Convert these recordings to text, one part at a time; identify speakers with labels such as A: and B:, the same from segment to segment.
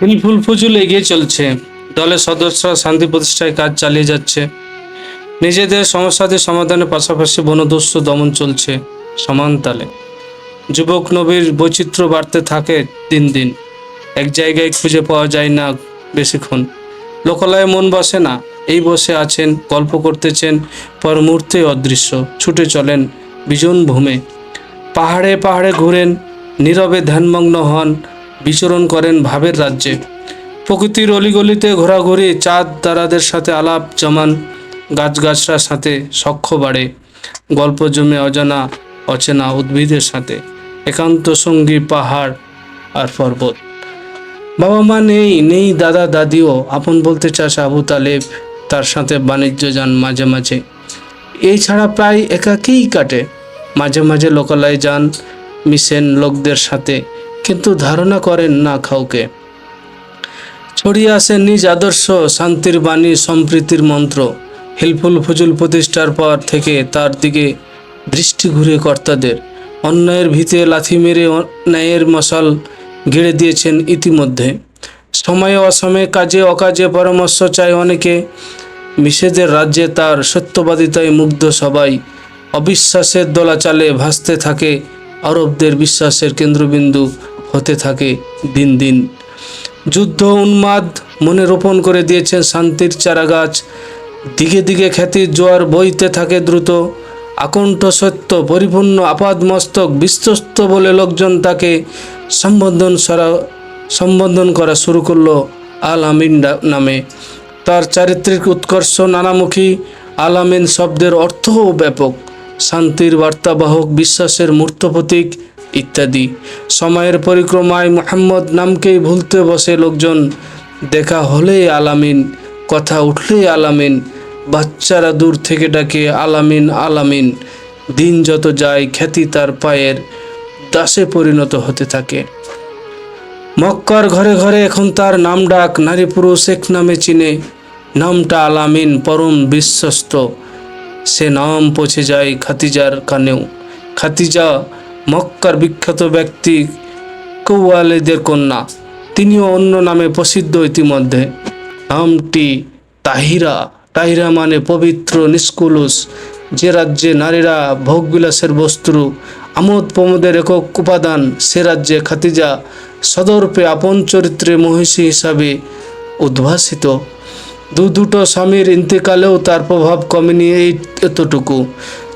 A: হিলফুল ফুজুল এগিয়ে চলছে। দলের সদস্যরা শান্তি প্রতিষ্ঠায় কাজ চালিয়ে যাচ্ছে। নিজেদের সমস্যাদের সমাধানের পাশাপাশি বনদস্য দমন চলছে সমান তালে। যুবক নবীর বৈচিত্র্য বাড়তে থাকে দিন দিন। এক জায়গায় খুঁজে পাওয়া যায় না বেশিক্ষণ। লোকালয়ে মন বসে না। এই বসে আছেন, গল্প করতেছেন, পর মুহূর্তে অদৃশ্য। ছুটে চলেন বিজন ভূমে। পাহাড়ে পাহাড়ে ঘুরেন, নীরবে ধ্যানমগ্ন হন বিচরণ করেন ভাবের রাজ্যে। প্রকৃতির অলিগলিতে ঘোরাঘুরি, চাঁদ তারাদের সাথে আলাপ জমান গাছগাছরার সাথে সখ্য বাড়ে, গল্প জমে অজানা, অচেনা উদ্ভিদের সাথে, একান্ত সঙ্গী পাহাড় আর পর্বত। বাবা মা নেই নেই দাদা দাদিও, আপন বলতে চাস আবু তালেব, তার সাথে বাণিজ্য যান মাঝে মাঝে। এই ছাড়া প্রায় একাকেই কাটে। মাঝে মাঝে লোকালয়ে যান, মিশেন লোকদের সাথে কিন্তু ধারণা করেন না কাউকে। ছড়িয়ে আসে নিজ আদর্শ, শান্তির বাণী, সম্প্রীতির মন্ত্র। হিলফুল ফজুল প্রতিষ্ঠার পর থেকে তার দিকে দৃষ্টি ঘুরে কর্তাদের। অন্যায়ের ভিতে লাথি মেরে ন্যায়ের মশাল গেড়ে দিয়েছেন ইতিমধ্যে। সময়ে অসময়ে, কাজে অকাজে পরামর্শ চায় অনেকে। মিশেদের রাজ্যে তার সত্যবাদিতায় মুগ্ধ সবাই। অবিশ্বাসের দোলাচালে ভাসতে থাকে আরবদের বিশ্বাসের কেন্দ্রবিন্দু হতে থাকে দিন দিন। যুদ্ধ উন্মাদ মনে রোপণ করে দিয়েছেন শান্তির চারাগাছ। দিকে দিকে খ্যাতির জোয়ার বইতে থাকে দ্রুত। আকণ্ঠ সত্য, পরিপূর্ণ আপাদ মস্তক, বিশ্বস্ত বলে লোকজন তাকে সম্বোধন সরা, সম্বোধন করা শুরু করল আল আমিন নামে। তার চারিত্রিক উৎকর্ষ নানামুখী আল আমিন শব্দের অর্থও ব্যাপক। শান্তির বার্তাবাহক, বিশ্বাসের মূর্ত প্রতীক ইত্যাদি। সময়ের পরিক্রমায় মোহাম্মদ নামকেই ভুলতে বসে লোকজন। দেখা হলেই আলামিন, কথা উঠলেই আলামিন, বাচ্চারা দূর থেকে ডাকে আলামিন আলামিন। দিন যত যায়, খ্যাতি তার পায়ের দাসে পরিণত হতে থাকে। মক্কার ঘরে ঘরে এখন তার নাম ডাক নারী পুরুষ এক নামে চিনে। নামটা আলামিন, পরম বিশ্বস্ত। সে নাম পৌঁছে যায় খাতিজার কানেও। খাতিজা মক্কার বিখ্যাত ব্যক্তি কৌয়ালেদের কন্যা। তিনিও অন্য নামে প্রসিদ্ধ ইতিমধ্যে। নামটি তাহিরা। তাহিরা মানে পবিত্র নিষ্কুলুস যে রাজ্যে নারীরা ভোগবিলাসের বস্তু আমোদ প্রমোদের একক উপাদান, সে রাজ্যে খাতিজা সদর্পে আপন চরিত্রে মহিষী হিসাবে উদ্ভাসিত। দু দুটো স্বামীর ইন্তেকালেও তার প্রভাব কমেনি এই এতটুকু।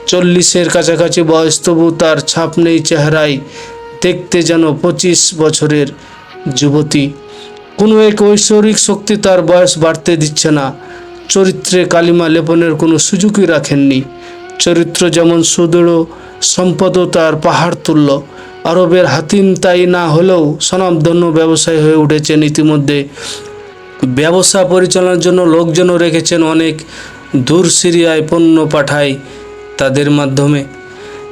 A: চল্লিশের কাছাকাছি বয়স তবু তার ছাপ নেই চেহারায়। দেখতে যেন পঁচিশ বছরের যুবতী। কোনো এক ঐশ্বরিক শক্তি তার বয়স বাড়তে দিচ্ছে না। চরিত্রে কালিমা লেপনের কোনো সুযোগই রাখেননি। চরিত্র যেমন সুদৃঢ়, সম্পদও তার পাহাড় তুল্য। আরবের হাতিম তাই না হলেও স্বনামধন্য ব্যবসায়ী হয়ে উঠেছেন ইতিমধ্যে। ব্যবসা পরিচালনার জন্য লোকজনও রেখেছেন অনেক দূর সিরিয়ায় পণ্য পাঠায় তাদের মাধ্যমে।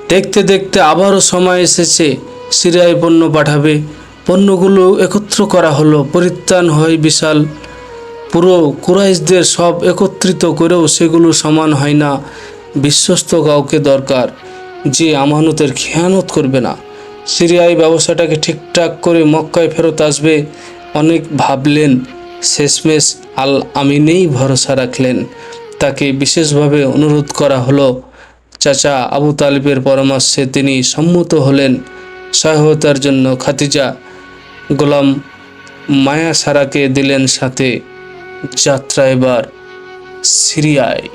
A: দেখতে দেখতে আবারও সময় এসেছে, সিরিয়ায় পণ্য পাঠাবে। পণ্যগুলো একত্র করা হলো, পরিত্রাণ হয় বিশাল। পুরো কুরাইশদের সব একত্রিত করেও সেগুলো সমান হয় না। বিশ্বস্ত কাউকে দরকার, যে আমানতের খেয়ানত করবে না। সিরিয়ায় ব্যবসাটাকে ঠিকঠাক করে মক্কায় ফেরত আসবে, অনেক ভাবলেন। শেষমেশ আল আমিনেই ভরসা রাখলেন। তাকে বিশেষভাবে অনুরোধ করা হলো, চাচা আবু তালিবের পরামর্শে তিনি সম্মত হলেন। সহায়তার জন্য খাতিজা গোলাম মায়া সারাকে দিলেন সাথে যাত্রা এবার সিরিয়ায়।